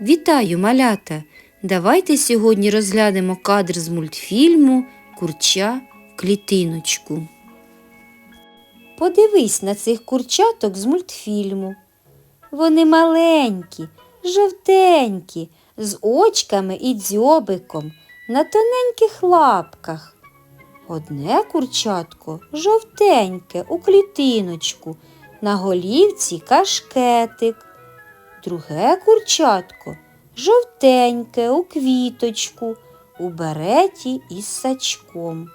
Вітаю, малята! Давайте сьогодні розглянемо кадр з мультфільму Курча в клітиночку. Подивись на цих курчаток з мультфільму. Вони маленькі, жовтенькі, з очками і дзьобиком на тоненьких лапках. Одне курчатко жовтеньке у клітиночку, на голівці кашкетик. Друге курчатко жовтеньке у квіточку, у береті із сачком.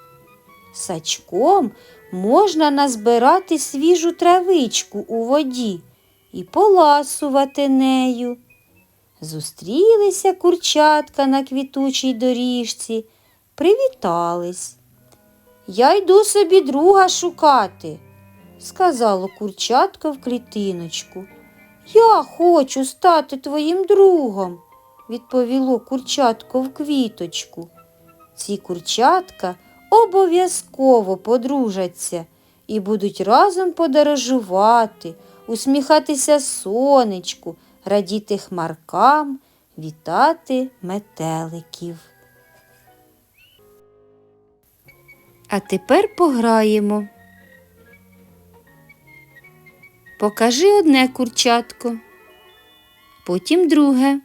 Сачком можна назбирати свіжу травичку у воді і поласувати нею. Зустрілися курчатка на квітучій доріжці, привітались. Я йду собі друга шукати, сказало курчатко в клітиночку. Я хочу стати твоїм другом, відповіло курчатко в квіточку. Ці курчатка обов'язково подружаться і будуть разом подорожувати, усміхатися сонечку, радіти хмаркам, вітати метеликів. А тепер пограємо. Покажи одне курчатко, потім друге.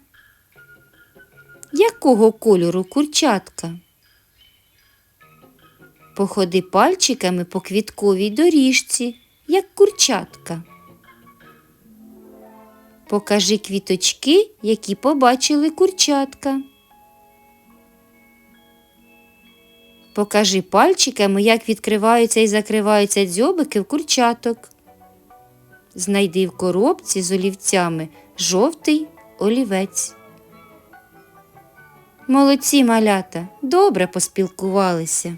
Якого кольору курчатка? Походи пальчиками по квітковій доріжці, як курчатка. Покажи квіточки, які побачили курчатка. Покажи пальчиками, як відкриваються і закриваються дзьобики в курчаток. Знайди в коробці з олівцями жовтий олівець. Молодці малята, добре поспілкувалися.